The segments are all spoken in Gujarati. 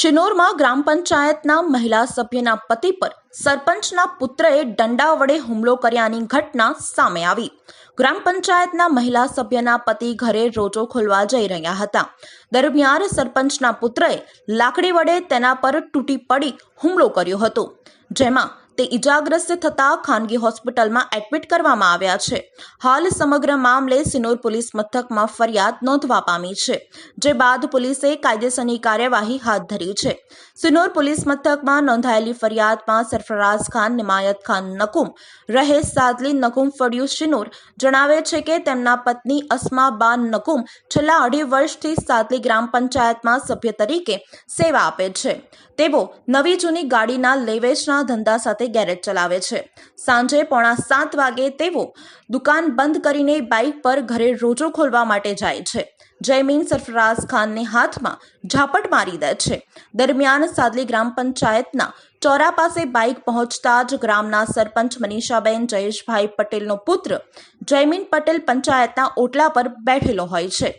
શિનોરમાં ગ્રામ પંચાયતના મહિલા સભ્યના પતિ પર સરપંચના પુત્રએ દંડા વડે હુમલો કર્યાની ઘટના સામે આવી. ગ્રામ પંચાયતના મહિલા સભ્યના પતિ ઘરે રોજો ખોલવા જઈ રહ્યા હતા. દરમિયાન સરપંચના પુત્રએ લાકડી વડે તેના પર તૂટી પડી હુમલો કર્યો હતો. જેમાં તે ઇજાગ્રસ્ત થતા ખાનગી હોસ્પિટલમાં એડમિટ કરવામાં આવ્યા છે. હાલ સમગ્ર મામલે સિનોર પોલીસ મથકમાં ફરિયાદ નોંધવા પામી છે, જે બાદ પોલીસે કાયદેસરની કાર્યવાહી હાથ ધરી છે. સિનોર પોલીસ મથકમાં નોંધાયેલી ફરિયાદમાં સરફરાઝ ખાન, નિમાયત ખાન નકુમ રહે સાદલી નકુમ ફળિયું શિનોર જણાવે છે કે તેમના પત્ની અસ્મા બાન નકુમ છેલ્લા અઢી વર્ષથી સાદલી ગ્રામ પંચાયતમાં સભ્ય તરીકે સેવા આપે છે. તેઓ નવી જૂની ગાડીના લેવેચના ધંધા ગેરેજ ચલાવે છે. સાંજે પોણા સાત વાગે તેઓ દુકાન બંધ કરીને બાઇક પર ઘરે રોજો ખોલવા માટે જાય છે. જયમીન સરફરાઝ ખાનને હાથમાં ઝાપટ મારી દે છે. દરમિયાન સાદલી ગ્રામ પંચાયતના ચોરા પાસે બાઇક પહોંચતા જ ગ્રામના સરપંચ મનીષાબેન જયેશભાઈ પટેલનો પુત્ર જયમીન પટેલ પંચાયતના ઓટલા પર બેઠેલો હોય છે.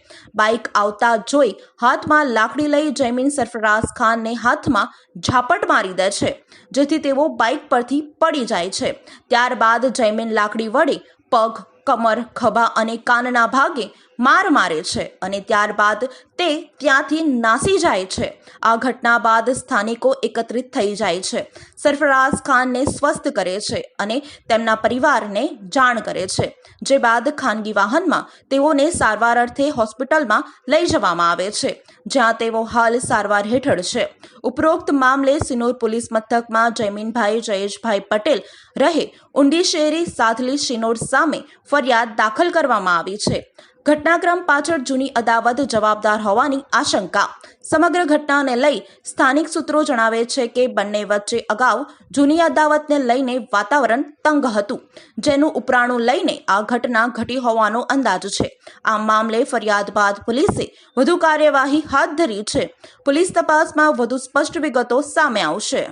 બાઇક આવતા જોઈ હાથમાં લાકડી લઈ જયમીન સરફરાઝ ખાનને હાથમાં ઝાપટ મારી દે છે, જેથી તેઓ બાઇક પરથી પડી જાય છે. ત્યારબાદ જયમીન લાકડી વડે પગ, કમર, ખભા અને કાનના ભાગે માર મારે છે અને ત્યારબાદ તે ત્યાંથી નાસી જાય છે. આ ઘટના બાદ સ્થાનિકો એકત્રિત થઈ જાય છે. સરફરાઝ ખાનને સ્વસ્થ કરે છે અને તેમના પરિવારને જાણ કરે છે. જે બાદ ખાનગી વાહનમાં તેઓને સારવાર અર્થે હોસ્પિટલમાં લઈ જવામાં આવે છે, જ્યાં તેઓ હાલ સારવાર હેઠળ છે. ઉપરોક્ત મામલે સિનોર પોલીસ મથકમાં જયમીનભાઈ, જયેશભાઈ પટેલ રહે. ઊંડી શેરી સાધલી શિનોર સામે ફરિયાદ દાખલ કરવામાં આવી છે. ઘટનાક્રમ પાછળ જૂની અદાવત જવાબદાર હોવાની આશંકા. સમગ્ર ઘટનાને લઈ સ્થાનિક સૂત્રો જણાવે છે કે બંને વચ્ચે અગાઉ જૂની અદાવતને લઈને વાતાવરણ તંગ હતું, જેનું ઉપરાણું લઈને આ ઘટના ઘટી હોવાનો અંદાજ છે. આ મામલે ફરિયાદ બાદ પોલીસે વધુ કાર્યવાહી હાથ ધરી છે. પોલીસ તપાસમાં વધુ સ્પષ્ટ વિગતો સામે આવશે.